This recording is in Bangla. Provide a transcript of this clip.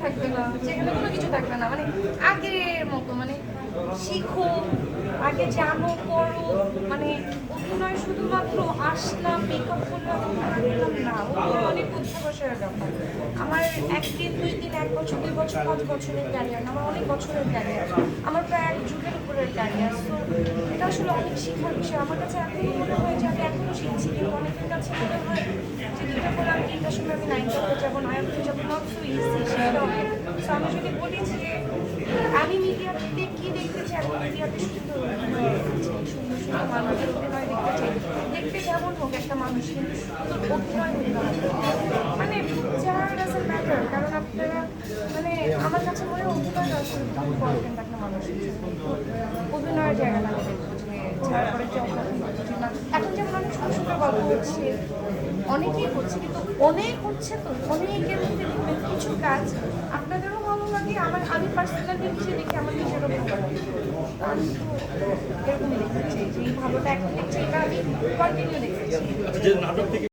কোনো কিছু থাকবে না। মানে আগের মতো মানে শিখো, আগে জানো, করো মানে অভিনয় শুধুমাত্র আসলাম মেকআপ করলাম না। অভিনয় অনেক উৎসাহসের ব্যাপার। আমার একদিন, দুই দিন, এক বছর, দুই বছর, পাঁচ বছরের ক্যারিয়ার আমার অনেক বছরের ক্যারিয়ার আমার প্রায় এক যুগের উপরের ক্যারিয়ার সো এটা আসলে অনেক শিক্ষার বিষয়। আমার কাছে এখন মনে হয় যে আমি এখনও শিখছি, কিন্তু অনেকের কাছে মনে হয় যে দুইটা করে আমি তিনটার সময় আমি আমি যদি বলি যে আমি মিডিয়াতে কি দেখতে চাই, আমি মিডিয়াতে সুন্দর সুন্দর সুন্দর মানুষের অভিনয় দেখতে চাই। দেখতে যেমন হোক একটা মানুষ কিন্তু সুন্দর অভিনয় মানে যার ডাজেন্ট ম্যাটার কারণ আপনারা মানে আমার কাছে মনে হয় অভিনয় আসলে খুব ইম্পর্টেন্ট একটা মানুষের অভিনয়ের জব না এখন যেমন অনেক ছোটো ছোটো অনেকেই করছে, কিন্তু অনেক হচ্ছে তো, অনেকের মধ্যে কিছু কাজ আপনাদেরও আমার, আমি পার্সোনালি নিজে দেখে, আমার নিজেরও এরকমই দেখতে চাই যে এই ভালোটা এখন দেখছি, এটা আমি কন্টিনিউ দেখতে